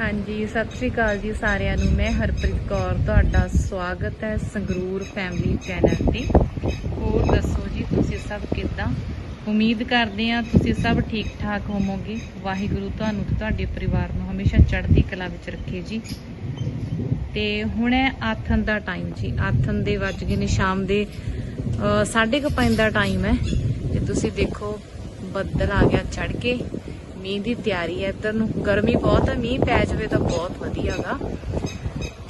ਹਾਂਜੀ, ਸਤਿ ਸ੍ਰੀ ਅਕਾਲ ਜੀ ਸਾਰਿਆਂ ਨੂੰ। ਮੈਂ ਹਰਪ੍ਰੀਤ ਕੌਰ, ਤੁਹਾਡਾ ਸਵਾਗਤ ਹੈ ਸੰਗਰੂਰ ਫੈਮਿਲੀ ਚੈਨਲ ਤੇ। ਹੋਰ ਦੱਸੋ ਜੀ, ਤੁਸੀਂ ਸਭ ਕਿੱਦਾਂ? ਉਮੀਦ ਕਰਦੇ ਹਾਂ ਤੁਸੀਂ ਸਭ ਠੀਕ ਠਾਕ ਹੋਵੋਗੇ। ਵਾਹਿਗੁਰੂ ਤੁਹਾਨੂੰ ਤੇ ਤੁਹਾਡੇ ਪਰਿਵਾਰ ਨੂੰ ਹਮੇਸ਼ਾ ਚੜ੍ਹਦੀ ਕਲਾ ਵਿੱਚ ਰੱਖੇ ਜੀ। ਤੇ ਹੁਣ ਹੈ ਆਥਨ ਦਾ ਟਾਈਮ ਜੀ। ਆਥਨ ਦੇ ਵੱਜ ਗਏ ਨੇ ਸ਼ਾਮ ਦੇ 5:30 ਦਾ ਟਾਈਮ ਹੈ। ਤੇ ਤੁਸੀਂ ਦੇਖੋ, ਬੱਦਲ ਆ ਗਿਆ ਚੜ ਕੇ। ਮੀਂਹ ਦੀ ਤਿਆਰੀ ਹੈ, ਇੱਧਰ ਨੂੰ ਗਰਮੀ ਬਹੁਤ ਹੈ ਮੀਂਹ ਪੈ ਜਾਵੇ ਤਾਂ ਬਹੁਤ ਵਧੀਆਗਾ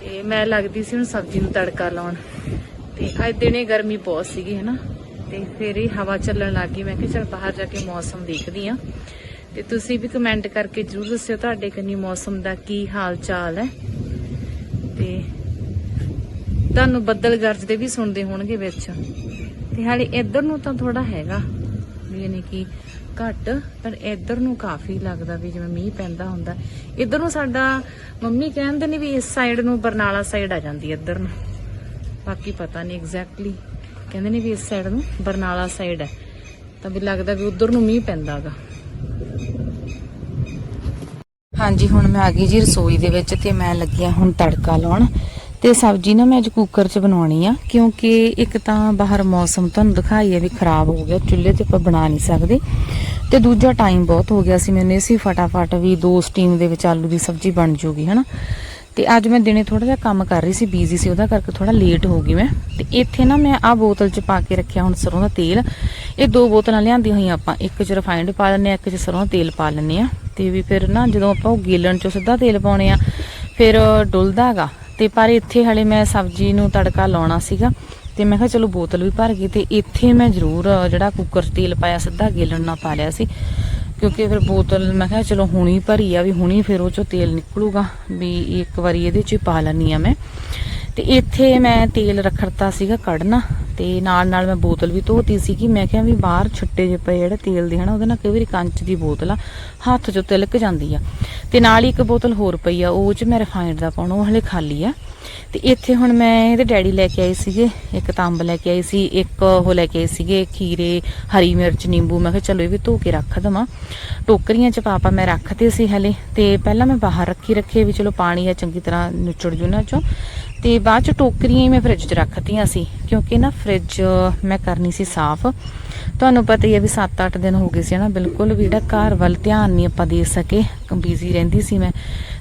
ਤੇ ਮੈਂ ਲੱਗਦੀ ਸੀ ਹੁਣ ਸਬਜ਼ੀ ਨੂੰ ਤੜਕਾ ਲਾਉਣ। ਤੇ ਅੱਜ ਦਿਨੇ ਗਰਮੀ ਬਹੁਤ ਸੀਗੀ, ਹੈਨਾ? ਤੇ ਫਿਰ ਹੀ ਹਵਾ ਚੱਲਣ ਲੱਗ ਗਈ, ਮੈਂ ਕਿਹਾ ਚਲ ਬਾਹਰ ਜਾ ਕੇ ਮੌਸਮ ਦੇਖਦੀ ਆ। ਤੇ ਤੁਸੀਂ ਵੀ ਕਮੈਂਟ ਕਰਕੇ ਜਰੂਰ ਦੱਸਿਓ ਤੁਹਾਡੇ ਕੰਨੀ ਮੌਸਮ ਦਾ ਕੀ ਹਾਲ ਚਾਲ ਹੈ। ਤੇ ਤੁਹਾਨੂੰ ਬੱਦਲ ਗਰਜਦੇ ਵੀ ਸੁਣਦੇ ਹੋਣਗੇ ਵਿੱਚ। ਤੇ ਹਾਲੇ ਇੱਧਰ ਨੂੰ ਤਾਂ ਥੋੜਾ ਹੈਗਾ, ਵੀ ਯਾਨੀ ਕਿ ਘੱਟ, ਪਰ ਇੱਧਰ ਨੂੰ ਕਾਫੀ ਲੱਗਦਾ ਵੀ ਜਿਵੇਂ ਮੀਂਹ ਪੈਂਦਾ ਹੁੰਦਾ। ਇੱਧਰ ਨੂੰ ਸਾਡਾ ਮੰਮੀ ਕਹਿੰਦੇ ਨੇ ਵੀ ਇਸ ਸਾਈਡ ਨੂੰ ਬਰਨਾਲਾ ਸਾਈਡ ਆ ਜਾਂਦੀ ਇੱਧਰ ਨੂੰ। ਬਾਕੀ ਪਤਾ ਨਹੀਂ ਐਗਜ਼ੈਕਟਲੀ ਕਹਿੰਦੇ ਨੇ ਵੀ ਇਸ ਸਾਈਡ ਨੂੰ ਬਰਨਾਲਾ ਸਾਈਡ ਹੈ ਤਾਂ ਵੀ ਲੱਗਦਾ ਵੀ ਉਧਰ ਨੂੰ ਮੀਂਹ ਪੈਂਦਾਗਾ ਹਾਂਜੀ, ਹੁਣ ਮੈਂ ਆ ਗਈ ਜੀ ਰਸੋਈ ਦੇ ਵਿੱਚ ਤੇ ਮੈਂ ਲੱਗਿਆ ਹੁਣ ਤੜਕਾ ਲਾਉਣ। ਤੇ ਸਬਜ਼ੀ ਨਾ ਮੈਂ ਅੱਜ ਕੁੱਕਰ 'ਚ ਬਣਾਉਣੀ ਆ, ਕਿਉਂਕਿ ਇੱਕ ਤਾਂ ਬਾਹਰ ਮੌਸਮ ਤੁਹਾਨੂੰ ਦਿਖਾਈ ਹੈ ਵੀ ਖਰਾਬ ਹੋ ਗਿਆ, ਚੁੱਲ੍ਹੇ ਤੇ ਆਪਾਂ ਬਣਾ ਨਹੀਂ ਸਕਦੇ। ਤੇ ਦੂਜਾ ਟਾਈਮ ਬਹੁਤ ਹੋ ਗਿਆ ਸੀ ਮੈਨੂੰ ਇਹ ਸੀ ਫਟਾਫਟ ਵੀ ਦੋ ਸਟੀਮ ਦੇ ਵਿੱਚ ਆਲੂ ਦੀ ਸਬਜ਼ੀ ਬਣ ਜੂਗੀ, ਹਨਾ। ਤੇ ਅੱਜ ਮੈਂ ਦਿਨੇ ਥੋੜਾ ਜਿਹਾ ਕੰਮ ਕਰ ਰਹੀ ਸੀ ਬੀਜ਼ੀ ਸੀ, ਉਹਦਾ ਕਰਕੇ ਥੋੜਾ ਲੇਟ ਹੋ ਗਈ ਮੈਂ। ਤੇ ਇੱਥੇ ਨਾ ਮੈਂ ਆ ਬੋਤਲ 'ਚ ਪਾ ਕੇ ਰੱਖਿਆ ਹੁਣ ਸਰੋਂ ਦਾ ਤੇਲ। ਇਹ ਦੋ ਬੋਤਲਾਂ ਲਿਆਂਦੀਆਂ ਹੋਈਆਂ ਆਪਾਂ, ਇੱਕ 'ਚ ਰਿਫਾਈਨਡ ਪਾ ਲੈਂਦੇ ਆ ਇੱਕ 'ਚ ਸਰੋਂ ਦਾ ਤੇਲ ਪਾ ਲੈਂਦੇ ਆ ਤੇ ਵੀ ਫਿਰ ਨਾ ਜਦੋਂ ਆਪਾਂ ਉਹ ਗੇਲਣ 'ਚੋਂ ਸਿੱਧਾ ਤੇਲ ਪਾਉਣੇ ਆ, ਫਿਰ ਡੁੱਲਦਾ ਹੈਗਾ। ਤੇ ਪਰ ਇੱਥੇ ਹਲੇ ਮੈਂ ਸਬਜ਼ੀ ਨੂੰ ਤੜਕਾ ਲਾਉਣਾ ਸੀਗਾ ਤੇ ਮੈਂ ਕਿਹਾ ਚਲੋ ਬੋਤਲ ਵੀ ਭਰ ਗਈ ਤੇ ਇੱਥੇ ਮੈਂ ਜ਼ਰੂਰ, ਜਿਹੜਾ ਕੁੱਕਰ 'ਚ ਤੇਲ ਪਾਇਆ ਸਿੱਧਾ ਗੇਲਣ ਨਾਲ ਪਾ ਲਿਆ ਸੀ। ਕਿਉਂਕਿ ਫਿਰ ਬੋਤਲ ਮੈਂ ਕਿਹਾ ਚਲੋ ਹੁਣੀ ਭਰੀ ਆ ਵੀ ਹੁਣੀ ਫਿਰ ਉਹ ਚੋਂ ਤੇਲ ਨਿਕਲੂਗਾ ਵੀ ਇੱਕ ਵਾਰੀ ਇਹਦੇ 'ਚ ਹੀ ਪਾ ਲੈਣੀ ਆ ਮੈਂ। ਤੇ ਇੱਥੇ ਮੈਂ ਤੇਲ ਰੱਖੜਤਾ ਸੀਗਾ ਕੱਢਣਾ ਤੇ ਨਾਲ ਨਾਲ ਮੈਂ ਬੋਤਲ ਵੀ ਧੋਤੀ ਸੀ ਕਿ ਮੈਂ ਕਿਹਾ ਵੀ ਬਾਹਰ ਛੱਟੇ ਜਿਹੇ ਪਏ ਜਿਹੜੇ ਤੇਲ ਦੇ ਹਨਾ, ਉਹਦੇ ਨਾਲ ਕਈ ਵਾਰੀ ਕੰਚ ਦੀ ਬੋਤਲ ਆ, ਹੱਥ 'ਚੋਂ ਤਿਲਕ ਜਾਂਦੀ ਆ। ਤੇ ਨਾਲ ਹੀ ਇੱਕ ਬੋਤਲ ਹੋਰ ਪਈ ਆ, ਉਹ 'ਚ ਮੈਂ ਰਿਫਾਈਨਡ ਦਾ ਪਾਉਣਾ, ਉਹ ਹਲੇ ਖਾਲੀ ਆ। ਤੇ ਇੱਥੇ ਹੁਣ ਮੈਂ ਇਹਦੇ ਡੈਡੀ ਲੈ ਕੇ ਆਏ ਸੀਗੇ, ਇੱਕ ਤੰਬ ਲੈ ਕੇ ਆਏ ਸੀ, ਇੱਕ ਉਹ ਲੈ ਕੇ ਆਏ ਸੀਗੇ, ਖੀਰੇ, ਹਰੀ ਮਿਰਚ, ਨਿੰਬੂ। ਮੈਂ ਕਿਹਾ ਚਲੋ ਇਹ ਵੀ ਧੋ ਕੇ ਰੱਖ ਦਵਾਂ। ਟੋਕਰੀਆਂ ਚ ਪਾਪਾ ਮੈਂ ਰੱਖਦੇ ਸੀ ਹਲੇ, ਤੇ ਪਹਿਲਾਂ ਮੈਂ ਬਾਹਰ ਰੱਖੀ ਰੱਖੇ ਵੀ ਚਲੋ ਪਾਣੀ ਆ ਚੰਗੀ ਤਰ੍ਹਾਂ ਨੁਚੜ ਜੂ ਨਾ ਚੋਂ। ਤੇ ਬਾਅਦ ਚ ਟੋਕਰੀਆਂ ਹੀ ਮੈਂ ਫ੍ਰਿਜ 'ਚ ਰੱਖਤੀਆਂ ਸੀ, ਕਿਉਂਕਿ ਨਾ ਫ੍ਰਿਜ ਮੈਂ ਕਰਨੀ ਸੀ ਸਾਫ਼। ਤੁਹਾਨੂੰ ਪਤਾ ਹੀ ਹੈ ਵੀ 7-8 ਦਿਨ ਹੋ ਗਏ ਸੀ ਨਾ ਬਿਲਕੁਲ ਵੀ ਜਿਹੜਾ ਘਰ ਵੱਲ ਧਿਆਨ ਨਹੀਂ ਆਪਾਂ ਦੇ ਸਕੇ ਬਿਜ਼ੀ ਰਹਿੰਦੀ ਸੀ ਮੈਂ।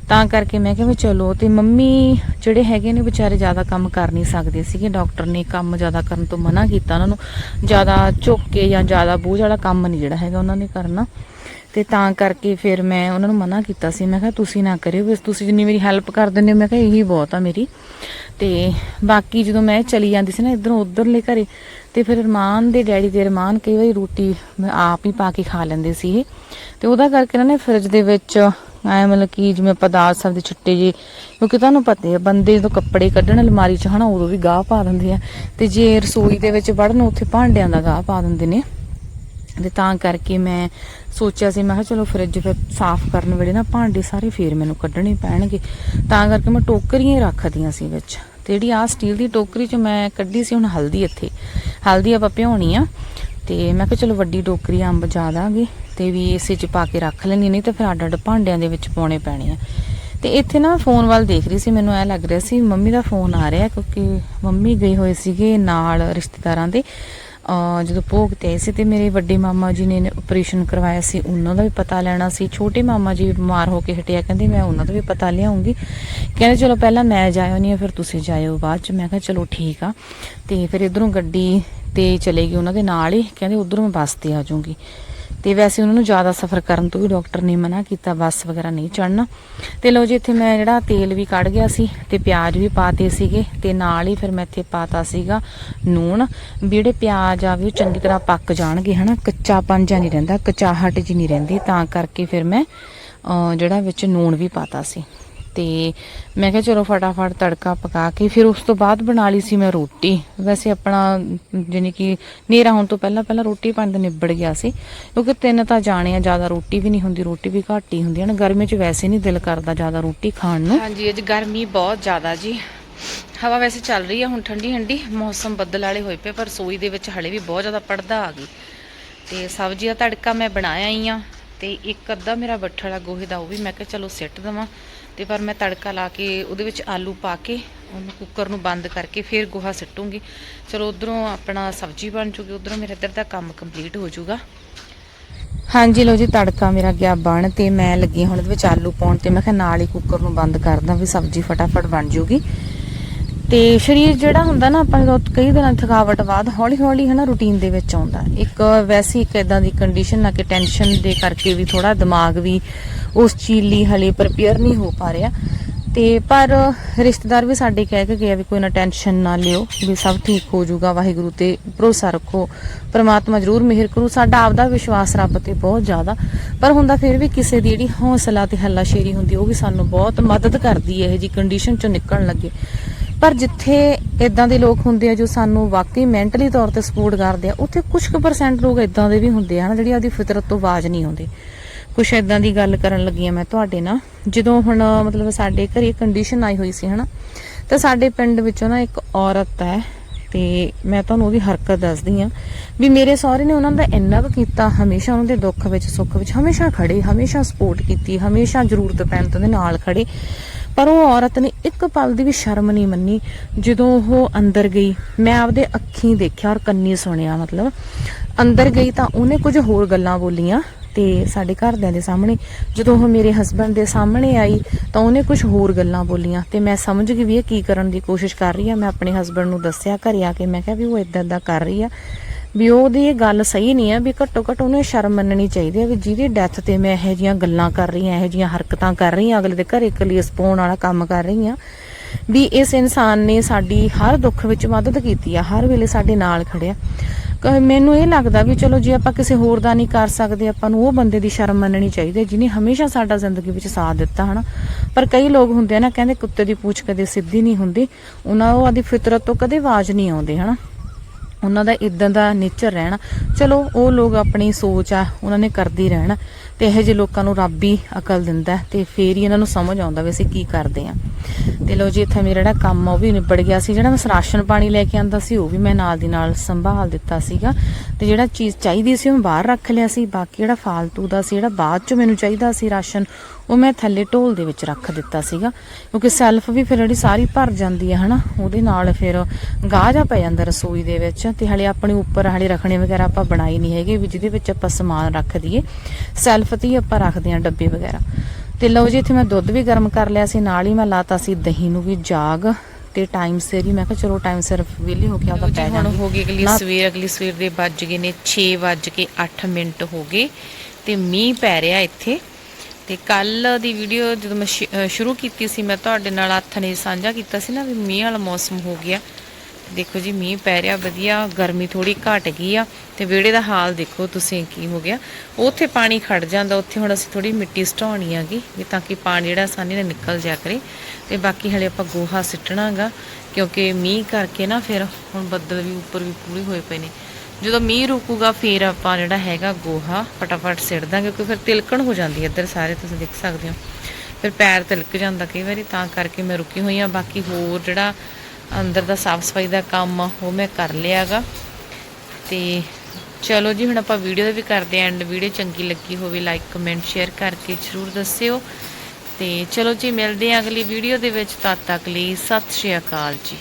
ਤਾਂ ਕਰਕੇ ਮੈਂ ਕਿਹਾ ਵੀ ਚਲੋ, ਤੇ ਮੰਮੀ ਜਿਹੜੇ ਹੈਗੇ ਨੇ ਵਿਚਾਰੇ ਜ਼ਿਆਦਾ ਕੰਮ ਕਰ ਨਹੀਂ ਸਕਦੇ ਸੀਗੇ ਡਾਕਟਰ ਨੇ ਕੰਮ ਜ਼ਿਆਦਾ ਕਰਨ ਤੋਂ ਮਨਾ ਕੀਤਾ ਉਹਨਾਂ ਨੂੰ। ਜ਼ਿਆਦਾ ਝੁੱਕ ਕੇ ਜਾਂ ਜ਼ਿਆਦਾ ਬੋਝ ਵਾਲਾ ਕੰਮ ਨਹੀਂ ਜਿਹੜਾ ਹੈਗਾ ਉਹਨਾਂ ਨੇ ਕਰਨਾ। ਤੇ ਤਾਂ ਕਰਕੇ ਫਿਰ ਮੈਂ ਉਹਨਾਂ ਨੂੰ ਮਨਾ ਕੀਤਾ ਸੀ। ਮੈਂ ਕਿਹਾ, ਤੁਸੀਂ ਨਾ ਕਰਿਓ ਬਸ ਤੁਸੀਂ ਜਿੰਨੀ ਮੇਰੀ ਹੈਲਪ ਕਰ ਦਿੰਦੇ ਹੋ। ਮੈਂ ਕਿਹਾ, ਇਹੀ ਬਹੁਤ ਆ ਮੇਰੀ। ਤੇ ਬਾਕੀ ਜਦੋਂ ਮੈਂ ਚਲੀ ਜਾਂਦੀ ਸੀ ਨਾ ਇਧਰੋਂ ਉਧਰਲੇ ਘਰੇ ਤੇ ਫਿਰ ਰਮਾਨ ਦੇ ਡੈਡੀ ਤੇ ਰਮਾਨ ਕਈ ਵਾਰੀ ਰੋਟੀ ਆਪ ਹੀ ਪਾ ਕੇ ਖਾ ਲੈਂਦੇ ਸੀ ਇਹ ਤੇ ਉਹਦਾ ਕਰਕੇ ਇਹਨਾਂ ਨੇ ਫ੍ਰਿਜ ਦੇ ਵਿੱਚ ਐ ਮਤਲਬ ਕਿ ਜਿਵੇਂ ਆਪਾਂ ਦਾਲ ਸਬਜ਼ੀ ਦੇ ਛੁੱਟੇ ਜੇ, ਕਿਉਂਕਿ ਤੁਹਾਨੂੰ ਪਤਾ ਹੈ ਬੰਦੇ ਜਦੋਂ ਕੱਪੜੇ ਕੱਢਣ, ਅਲਮਾਰੀ 'ਚ ਹਨਾ ਉਦੋਂ ਵੀ ਗਾਹ ਪਾ ਦਿੰਦੇ ਆ। ਤੇ ਜੇ ਰਸੋਈ ਦੇ ਵਿੱਚ ਵੜਨ, ਉੱਥੇ ਭਾਂਡਿਆਂ ਦਾ ਗਾਹ ਪਾ ਦਿੰਦੇ ਨੇ। ਤੇ ਤਾਂ ਕਰਕੇ ਮੈਂ ਸੋਚਿਆ ਸੀ, ਮੈਂ ਕਿਹਾ ਚਲੋ ਫ੍ਰਿਜ ਫਿਰ ਸਾਫ਼ ਕਰਨ ਵੇਲੇ ਨਾ ਭਾਂਡੇ ਸਾਰੇ ਫੇਰ ਮੈਨੂੰ ਕੱਢਣੇ ਪੈਣਗੇ। ਤਾਂ ਕਰਕੇ ਮੈਂ ਟੋਕਰੀਆਂ ਰੱਖਦੀਆਂ ਸੀ ਵਿੱਚ। ਤੇ ਜਿਹੜੀ ਆ ਸਟੀਲ ਦੀ ਟੋਕਰੀ 'ਚ ਮੈਂ ਕੱਢੀ ਸੀ, ਹੁਣ ਹਲਦੀ ਇੱਥੇ। ਹਲਦੀ ਆਪਾਂ ਭਿਉਣੀ ਆ, ਤੇ ਮੈਂ ਕਿਹਾ ਚਲੋ ਵੱਡੀ ਟੋਕਰੀ ਅੰਬ ਜ਼ਿਆਦਾਗੇ ਤੇ ਵੀ ਇਸੇ 'ਚ ਪਾ ਕੇ ਰੱਖ ਲੈਣੀ ਨਹੀਂ ਤੇ ਫਿਰ ਅੱਡ ਅੱਡ ਭਾਂਡਿਆਂ ਦੇ ਵਿੱਚ ਪਾਉਣੇ ਪੈਣੇ ਆ। ਤੇ ਇੱਥੇ ਨਾ ਫੋਨ ਵੱਲ ਦੇਖ ਰਹੀ ਸੀ, ਮੈਨੂੰ ਐ ਲੱਗ ਰਿਹਾ ਸੀ, ਮੰਮੀ ਦਾ ਫੋਨ ਆ ਰਿਹਾ, ਕਿਉਂਕਿ ਮੰਮੀ ਗਏ ਹੋਏ ਸੀਗੇ ਨਾਲ ਰਿਸ਼ਤੇਦਾਰਾਂ ਦੇ। ਜਦੋਂ ਭੋਗ ਤੇ ਆਏ ਸੀ ਤੇ ਮੇਰੇ ਵੱਡੇ ਮਾਮਾ ਜੀ ਨੇ ਆਪਰੇਸ਼ਨ ਕਰਵਾਇਆ ਸੀ, ਉਹਨਾਂ ਦਾ ਵੀ ਪਤਾ ਲੈਣਾ ਸੀ। ਛੋਟੇ ਮਾਮਾ ਜੀ ਬਿਮਾਰ ਹੋ ਕੇ ਹਟਿਆ, ਕਹਿੰਦੇ ਮੈਂ ਉਹਨਾਂ ਦਾ ਵੀ ਪਤਾ ਲਿਆਉਂਗੀ। ਕਹਿੰਦੇ ਚਲੋ ਪਹਿਲਾਂ ਮੈਂ ਜਾਇਓ, ਨਹੀਂ ਫਿਰ ਤੁਸੀਂ ਜਾਇਓ ਬਾਅਦ ਚ। ਮੈਂ ਕਿਹਾ ਚਲੋ ਠੀਕ ਆ। ਤੇ ਫਿਰ ਇਧਰੋਂ ਗੱਡੀ ਤੇ ਚਲੇਗੀ ਉਹਨਾਂ ਦੇ ਨਾਲ ਹੀ। ਕਹਿੰਦੇ ਉਧਰੋਂ ਮੈਂ ਬੱਸ ਤੇ ਆ ਜਾਊਂਗੀ। ਤੇ ਵੈਸੇ ਉਹਨਾਂ ਨੂੰ ਜ਼ਿਆਦਾ ਸਫ਼ਰ ਕਰਨ ਤੋਂ ਵੀ ਡਾਕਟਰ ਨੇ ਮਨਾ ਕੀਤਾ, ਬੱਸ ਵਗੈਰਾ ਨਹੀਂ ਚੜਨਾ ਤੇ ਲੋ ਜੀ, ਇੱਥੇ ਮੈਂ ਜਿਹੜਾ ਤੇਲ ਵੀ ਕੱਢ ਗਿਆ ਸੀ ਤੇ ਪਿਆਜ਼ ਵੀ ਪਾਤੇ ਸੀਗੇ ਤੇ ਨਾਲ ਹੀ ਫਿਰ ਮੈਂ ਇੱਥੇ ਪਾਤਾ ਸੀਗਾ ਨੂਣ। ਵੀ ਜਿਹੜੇ ਪਿਆਜ਼ ਆ ਵੀ ਉਹ ਚੰਗੀ ਤਰ੍ਹਾਂ ਪੱਕ ਜਾਣਗੇ, ਹਨਾ? ਕੱਚਾ ਪੰਜਾ ਨਹੀਂ ਰਹਿੰਦਾ, ਕਚਾਹਟ ਜੀ ਨਹੀਂ ਰਹਿੰਦੀ, ਤਾਂ ਕਰਕੇ ਫਿਰ ਮੈਂ ਜਿਹੜਾ ਵਿੱਚ ਨੂਣ ਵੀ ਪਾਤਾ ਸੀ। ਤੇ ਮੈਂ ਕਿਹਾ ਚਲੋ ਫਟਾਫਟ ਤੜਕਾ ਪਕਾ ਕੇ ਫਿਰ ਉਸ ਤੋਂ ਬਾਅਦ ਬਣਾ ਲਈ ਸੀ ਮੈਂ ਰੋਟੀ। ਵੈਸੇ ਆਪਣਾ ਜਾਣੀ ਕਿ ਨੇਰਾ ਹੋਣ ਤੋਂ ਪਹਿਲਾਂ ਪਹਿਲਾਂ ਰੋਟੀ ਪਾਣੀ ਦਾ ਨਿਬੜ ਗਿਆ ਸੀ, ਕਿਉਂਕਿ ਤਿੰਨ ਤਾਂ ਜਾਣੇ ਆ, ਜ਼ਿਆਦਾ ਰੋਟੀ ਵੀ ਨਹੀਂ ਹੁੰਦੀ, ਰੋਟੀ ਵੀ ਘੱਟ ਹੀ ਹੁੰਦੀ ਹੈ ਨਾ। ਗਰਮੀ 'ਚ ਵੈਸੇ ਨਹੀਂ ਦਿਲ ਕਰਦਾ ਜ਼ਿਆਦਾ ਰੋਟੀ ਖਾਣ ਨੂੰ। ਹਾਂਜੀ, ਅੱਜ ਗਰਮੀ ਬਹੁਤ ਜ਼ਿਆਦਾ ਜੀ। ਹਵਾ ਵੈਸੇ ਚੱਲ ਰਹੀ ਹੈ ਹੁਣ ਠੰਡੀ ਠੰਡੀ, ਮੌਸਮ ਬੱਦਲ ਵਾਲੇ ਹੋਏ ਪਏ ਪਰ ਸੋਈ ਦੇ ਵਿੱਚ ਹਲੇ ਵੀ ਬਹੁਤ ਜ਼ਿਆਦਾ ਪੜਦਾ ਆ ਗਈ। ਤੇ ਸਬਜ਼ੀ ਦਾ ਤੜਕਾ ਮੈਂ ਬਣਾਇਆ ਹੀ ਆ। ਤੇ ਇੱਕ ਅੱਧਾ ਮੇਰਾ ਬੱਠਲ ਆ ਗੋਹੇ ਦਾ ਉਹ ਵੀ ਮੈਂ ਕਿਹਾ ਚਲੋ ਸਿੱਟ ਦਵਾਂ। ਤੇ ਪਰ ਮੈਂ ਤੜਕਾ ਲਾ ਕੇ ਉਹਦੇ ਵਿੱਚ ਆਲੂ ਪਾ ਕੇ ਉਹਨੂੰ ਕੁੱਕਰ ਨੂੰ ਬੰਦ ਕਰਕੇ ਫਿਰ ਗੋਹਾ ਸਿੱਟੂੰਗੀ। ਚਲੋ ਉਧਰੋਂ ਆਪਣਾ ਸਬਜ਼ੀ ਬਣ ਜੂਗੀ, ਉਧਰੋਂ ਮੇਰੇ ਇੱਧਰ ਦਾ ਕੰਮ ਕੰਪਲੀਟ ਹੋ ਜਾਊਗਾ ਹਾਂਜੀ ਲੋ ਜੀ, ਤੜਕਾ ਮੇਰਾ ਗਿਆ ਬਣ ਤੇ ਮੈਂ ਲੱਗੀ ਹੁਣ ਉਹਦੇ ਵਿੱਚ ਆਲੂ ਪਾਉਣ ਤੇ। ਮੈਂ ਕਿਹਾ ਨਾਲ ਹੀ ਕੁੱਕਰ ਨੂੰ ਬੰਦ ਕਰਦਾ ਵੀ ਸਬਜ਼ੀ ਫਟਾਫਟ ਬਣ ਜੂਗੀ। ਤੇ ਸਰੀਰ ਜਿਹੜਾ ਹੁੰਦਾ ਨਾ, ਆਪਾਂ ਜਦੋਂ ਕਈ ਦਿਨਾਂ ਦੀ ਥਕਾਵਟ ਬਾਅਦ ਹੌਲੀ ਹੌਲੀ ਹਨਾ ਰੂਟੀਨ ਦੇ ਵਿੱਚ ਆਉਂਦਾ। ਇੱਕ ਵੈਸੀ ਇੱਕ ਇਦਾਂ ਦੀ ਕੰਡੀਸ਼ਨ ਨਾ ਕਿ ਟੈਨਸ਼ਨ ਦੇ ਕਰਕੇ ਵੀ ਥੋੜਾ ਦਿਮਾਗ ਵੀ ਉਸ ਚੀਜ਼ ਲਈ ਹਲੇ ਪ੍ਰਪੇਅਰ ਨਹੀਂ ਹੋ ਪਾ ਰਿਹਾ। ਤੇ ਪਰ ਰਿਸ਼ਤੇਦਾਰ ਵੀ ਸਾਡੇ ਕਹਿ ਕੇ ਗਏ ਵੀ ਕੋਈ ਨਾ ਟੈਨਸ਼ਨ ਨਾ ਲਿਓ, ਵੀ ਸਭ ਠੀਕ ਹੋ ਜਾਊਗਾ, ਵਾਹਿਗੁਰੂ ਤੇ ਭਰੋਸਾ ਰੱਖੋ। ਪ੍ਰਮਾਤਮਾ ਜ਼ਰੂਰ ਮਿਹਰ ਕਰੂ, ਸਾਡਾ ਆਪਦਾ ਵਿਸ਼ਵਾਸ ਰੱਬ ਤੇ ਬਹੁਤ ਜ਼ਿਆਦਾ। ਪਰ ਹੁੰਦਾ ਫਿਰ ਵੀ ਕਿਸੇ ਦੀ ਜਿਹੜੀ ਹੌਸਲਾ ਤੇ ਹੱਲਾਸ਼ੇਰੀ ਹੁੰਦੀ ਉਹ ਵੀ ਸਾਨੂੰ ਬਹੁਤ ਮਦਦ ਕਰਦੀ ਹੈ ਇਹ ਜੀ ਕੰਡੀਸ਼ਨ ਚੋਂ ਨਿਕਲਣ ਲੱਗੇ। ਪਰ ਜਿੱਥੇ ਇਦਾਂ ਦੇ ਲੋਕ ਹੁੰਦੇ ਆ ਜੋ ਸਾਨੂੰ ਵਾਕਈ ਮੈਂਟਲੀ ਤੌਰ ਤੇ ਸਪੋਰਟ ਕਰਦੇ ਆ, ਉੱਥੇ ਕੁਝ ਕੁ ਪਰਸੈਂਟ ਲੋਕ ਇਦਾਂ ਦੇ ਵੀ ਹੁੰਦੇ ਆ ਨਾ ਜਿਹੜੀ ਆਪਦੀ ਫਿਤਰਤ ਤੋਂ ਆਵਾਜ਼ ਨਹੀਂ ਆਉਂਦੇ ਕੁਛ ਇਦਾਂ ਦੀ ਗੱਲ ਕਰਨ ਲੱਗੀ ਆ ਮੈਂ ਤੁਹਾਡੇ ਨਾਲ। ਜਦੋਂ ਹੁਣ, ਮਤਲਬ ਸਾਡੇ ਘਰੇ ਕੰਡੀਸ਼ਨ ਆਈ ਹੋਈ ਸੀ, ਹਨਾ? ਤਾਂ ਸਾਡੇ ਪਿੰਡ ਵਿੱਚੋਂ ਨਾ ਇੱਕ ਔਰਤ ਹੈ ਤੇ ਮੈਂ ਤੁਹਾਨੂੰ ਉਹਦੀ ਹਰਕਤ ਦੱਸਦੀ ਆ ਵੀ ਮੇਰੇ ਸਹੁਰੇ ਨੇ ਉਹਨਾਂ ਦਾ ਇੰਨਾ ਕੁ ਕੀਤਾ, ਹਮੇਸ਼ਾ ਉਹਨਾਂ ਦੇ ਦੁੱਖ ਵਿੱਚ, ਸੁੱਖ ਵਿੱਚ, ਹਮੇਸ਼ਾ ਖੜੇ, ਹਮੇਸ਼ਾ ਸਪੋਰਟ ਕੀਤੀ, ਹਮੇਸ਼ਾ ਜ਼ਰੂਰਤ ਪੈਣ ਤੇ ਨਾਲ ਖੜੇ। ਪਰ ਉਹ ਔਰਤ ਨੇ ਇੱਕ ਪਲ ਦੀ ਵੀ ਸ਼ਰਮ ਨਹੀਂ ਮੰਨੀ, ਜਦੋਂ ਉਹ ਅੰਦਰ ਗਈ। ਮੈਂ ਆਪਦੇ ਅੱਖੀਂ ਦੇਖਿਆ ਔਰ ਕੰਨੀ ਸੁਣਿਆ ਮਤਲਬ। ਅੰਦਰ ਗਈ ਤਾਂ ਉਹਨੇ ਕੁਝ ਹੋਰ ਗੱਲਾਂ ਬੋਲੀਆਂ ਤੇ ਸਾਡੇ ਘਰਦਿਆਂ ਦੇ ਸਾਹਮਣੇ, ਜਦੋਂ ਉਹ ਮੇਰੇ ਹਸਬੰਡ ਦੇ ਸਾਹਮਣੇ ਆਈ ਤਾਂ ਉਹਨੇ ਕੁਝ ਹੋਰ ਗੱਲਾਂ ਬੋਲੀਆਂ ਤੇ ਮੈਂ ਸਮਝ ਗਈ ਵੀ ਇਹ ਕੀ ਕਰਨ ਦੀ ਕੋਸ਼ਿਸ਼ ਕਰ ਰਹੀ ਆ। ਮੈਂ ਆਪਣੇ ਹਸਬੰਡ ਨੂੰ ਦੱਸਿਆ ਘਰੇ ਆ ਕੇ, ਮੈਂ ਕਿਹਾ ਵੀ ਉਹ ਇਦਾਂ ਇਦਾਂ ਕਰ ਰਹੀ ਆ। ਵੀ ਉਹਦੀ ਇਹ ਗੱਲ ਸਹੀ ਨਹੀਂ ਆ ਵੀ ਘੱਟੋ ਘੱਟ ਉਹਨੂੰ ਸ਼ਰਮ ਮੰਨਣੀ ਚਾਹੀਦੀ ਹੈ ਵੀ ਜਿਹਦੀ ਡੈਥ ਤੇ ਮੈਂ ਇਹੋ ਜੀਆਂ ਗੱਲਾਂ ਕਰ ਰਹੀ ਹਾਂ, ਇਹੋ ਜੀਆਂ ਹਰਕਤਾਂ ਕਰ ਰਹੀ ਹਾਂ, ਅਗਲੇ ਦੇ ਘਰੇ ਕਲੀਸ ਪਾਉਣ ਵਾਲਾ ਕੰਮ ਕਰ ਰਹੀ ਹਾਂ, ਵੀ ਇਸ ਇਨਸਾਨ ਨੇ ਸਾਡੀ ਹਰ ਦੁੱਖ ਵਿੱਚ ਮਦਦ ਕੀਤੀ ਆ, ਹਰ ਵੇਲੇ ਸਾਡੇ ਨਾਲ ਖੜਿਆ ਮੈਨੂੰ ਇਹ ਲੱਗਦਾ ਵੀ ਚਲੋ ਜੇ ਆਪਾਂ ਕਿਸੇ ਹੋਰ ਦਾ ਨਹੀਂ ਕਰ ਸਕਦੇ, ਆਪਾਂ ਨੂੰ ਉਹ ਬੰਦੇ ਦੀ ਸ਼ਰਮ ਮੰਨਣੀ ਚਾਹੀਦੀ ਹੈ ਜਿਹਨੇ ਹਮੇਸ਼ਾ ਸਾਡਾ ਜ਼ਿੰਦਗੀ ਵਿੱਚ ਸਾਥ ਦਿੱਤਾ, ਹਨਾ। ਪਰ ਕਈ ਲੋਕ ਹੁੰਦੇ ਆ ਨਾ, ਕਹਿੰਦੇ ਕੁੱਤੇ ਦੀ ਪੂਛ ਕਦੇ ਸਿੱਧੀ ਨਹੀਂ ਹੁੰਦੀ, ਉਹਨਾਂ ਉਹ ਆਦੀ ਫਿਤਰਤ ਤੋਂ ਕਦੇ ਆਵਾਜ਼ ਨਹੀਂ ਆਉਂਦੇ, ਹਨਾ। ਉਹਨਾਂ ਦਾ ਇਦਾਂ ਦਾ ਨੇਚਰ ਰਹਿਣਾ। ਚਲੋ, ਉਹ ਲੋਕ ਆਪਣੀ ਸੋਚ ਆ, ਉਹਨਾਂ ਨੇ ਕਰਦੀ ਰਹਿਣਾ। ਤੇ ਇਹੋ ਜਿਹੇ ਲੋਕਾਂ ਨੂੰ ਰੱਬ ਹੀ ਅਕਲ ਦਿੰਦਾ ਹੈ ਤੇ ਫੇਰ ਹੀ ਇਹਨਾਂ ਨੂੰ ਸਮਝ ਆਉਂਦਾ ਵੀ ਅਸੀਂ ਕੀ ਕਰਦੇ ਆ ਤੇ ਲੋ ਜੀ, ਇੱਥੇ ਮੇਰਾ ਜਿਹੜਾ ਕੰਮ ਆ, ਉਹ ਵੀ ਨਿਬੜ ਗਿਆ ਸੀ। ਜਿਹੜਾ ਮੈਂ ਰਾਸ਼ਨ ਪਾਣੀ ਲੈ ਕੇ ਆਂਦਾ ਸੀ, ਉਹ ਵੀ ਮੈਂ ਨਾਲ ਦੀ ਨਾਲ ਸੰਭਾਲ ਦਿੱਤਾ ਸੀਗਾ। ਤੇ ਜਿਹੜਾ ਚੀਜ਼ ਚਾਹੀਦੀ ਸੀ, ਉਹ ਮੈਂ ਬਾਹਰ ਰੱਖ ਲਿਆ ਸੀ। ਬਾਕੀ ਜਿਹੜਾ ਫਾਲਤੂ ਦਾ ਸੀ, ਜਿਹੜਾ ਬਾਅਦ ਚ ਮੈਨੂੰ ਚਾਹੀਦਾ ਸੀ ਰਾਸ਼ਨ, ਉਹ ਮੈਂ ਥੱਲੇ ਢੋਲ ਦੇ ਵਿੱਚ ਰੱਖ ਦਿੱਤਾ ਸੀਗਾ। ਕਿਉਂਕਿ ਸੈਲਫ ਵੀ ਫਿਰ ਜਿਹੜੀ ਸਾਰੀ ਭਰ ਜਾਂਦੀ ਹੈ, ਹਨਾ, ਉਹਦੇ ਨਾਲ ਫਿਰ ਗਾਹ ਜਾ ਪੈ ਜਾਂਦਾ ਰਸੋਈ ਦੇ ਵਿੱਚ। ਤੇ ਹਲੇ ਆਪਣੇ ਉੱਪਰ ਹਲੇ ਰੱਖਣੇ ਵਗੈਰਾ ਆਪਾਂ ਬਣਾਈ ਨਹੀਂ ਹੈਗੇ ਵੀ ਜਿਹਦੇ ਵਿੱਚ ਆਪਾਂ ਸਮਾਨ ਰੱਖ ਦਈਏ। ਸੈਲਫ ਤੇ ਹੀ ਆਪਾਂ ਰੱਖਦੇ ਹਾਂ ਡੱਬੇ ਵਗੈਰਾ। ਤੇ ਲਓ ਜੀ ਇੱਥੇ ਮੈਂ ਦੁੱਧ ਵੀ ਗਰਮ ਕਰ ਲਿਆ ਸੀ ਨਾਲ ਹੀ ਮੈਂ ਲਾਤਾ ਸੀ ਦਹੀਂ ਨੂੰ ਵੀ ਜਾਗ। ਤੇ ਟਾਈਮ ਸਿਰ ਹੀ ਮੈਂ ਕਿਹਾ ਚਲੋ ਟਾਈਮ ਸਿਰ ਵਿਹਲੀ ਹੋ ਕੇ ਆਦਾ ਪੈ ਜਾਂਦੀ ਹੋ ਗਈ ਅਗਲੀ ਸਵੇਰ ਅਗਲੀ ਸਵੇਰ ਦੇ ਵੱਜ ਗਏ ਨੇ 6 ਵੱਜ ਕੇ 8 ਮਿੰਟ ਹੋ ਗਏ ਤੇ ਮੀਂਹ ਪੈ ਰਿਹਾ ਇੱਥੇ। ਤੇ ਕੱਲ ਦੀ ਵੀਡੀਓ ਜਦੋਂ ਮੈਂ ਸ਼ੁਰੂ ਕੀਤੀ ਸੀ ਮੈਂ ਤੁਹਾਡੇ ਨਾਲ ਹੱਥ ਨੇ ਸਾਂਝਾ ਕੀਤਾ ਸੀ ਨਾ ਵੀ ਮੀਂਹ ਵਾਲਾ ਮੌਸਮ ਹੋ ਗਿਆ। ਦੇਖੋ ਜੀ, ਮੀਂਹ ਪੈ ਰਿਹਾ, ਵਧੀਆ, ਗਰਮੀ ਥੋੜੀ ਘਟ ਗਈ ਆ, ਤੇ ਵਿਹੜੇ ਦਾ ਹਾਲ ਦੇਖੋ ਤੁਸੀਂ ਕੀ ਹੋ ਗਿਆ। ਉੱਥੇ ਪਾਣੀ ਖੜ ਜਾਂਦਾ, ਉੱਥੇ ਹੁਣ ਅਸੀਂ ਥੋੜੀ ਮਿੱਟੀ ਸਟਾਉਣੀ ਆਗੀ ਵੀ ਤਾਂ ਕਿ ਪਾਣੀ ਜਿਹੜਾ ਆਸਾਨੀ ਨਾਲ ਨਿਕਲ ਜਾ ਕਰੇ। ਤੇ ਬਾਕੀ ਹਲੇ ਆਪਾਂ ਗੋਹਾ ਸਿੱਟਣਾਗਾ, ਕਿਉਂਕਿ ਮੀਂਹ ਕਰਕੇ ਨਾ ਫਿਰ ਹੁਣ ਬੱਦਲ ਵੀ ਉੱਪਰ ਵੀ ਪੂਰੀ ਹੋਏ ਪਏ ਨੇ। ਜਦੋਂ ਮੀਂਹ ਰੁਕੂਗਾ, ਫਿਰ ਆਪਾਂ ਜਿਹੜਾ ਹੈਗਾ ਗੋਹਾ ਫਟਾਫਟ ਸਿੱਟ ਦਾਂਗੇ, ਕਿਉਂਕਿ ਫਿਰ ਤਿਲਕਣ ਹੋ ਜਾਂਦੀ ਹੈ ਇੱਧਰ ਸਾਰੇ, ਤੁਸੀਂ ਦੇਖ ਸਕਦੇ ਹੋ। ਫਿਰ ਪੈਰ ਤਿਲਕ ਜਾਂਦਾ ਕਈ ਵਾਰੀ, ਤਾਂ ਕਰਕੇ ਮੈਂ ਰੁਕੀ ਹੋਈ ਆ ਬਾਕੀ ਹੋਰ ਜਿਹੜਾ ਅੰਦਰ ਦਾ ਸਾਫ਼ ਸਫ਼ਾਈ ਦਾ ਕੰਮ ਆ, ਉਹ ਮੈਂ ਕਰ ਲਿਆਗਾ। ਤੇ ਚਲੋ ਜੀ, ਹੁਣ ਆਪਾਂ ਵੀਡੀਓ ਦਾ ਵੀ ਕਰਦੇ ਆਂ ਐਂਡ ਵੀਡੀਓ ਚੰਗੀ ਲੱਗੀ ਹੋਵੇ, ਲਾਈਕ, ਕਮੈਂਟ, ਸ਼ੇਅਰ ਕਰਕੇ ਜਰੂਰ ਦੱਸਿਓ। ਤੇ ਚਲੋ ਜੀ, ਮਿਲਦੇ ਆਂ ਅਗਲੀ ਵੀਡੀਓ ਦੇ ਵਿੱਚ, ਤਦ ਤੱਕ ਲਈ ਸਤਿ ਸ਼੍ਰੀ ਅਕਾਲ ਜੀ।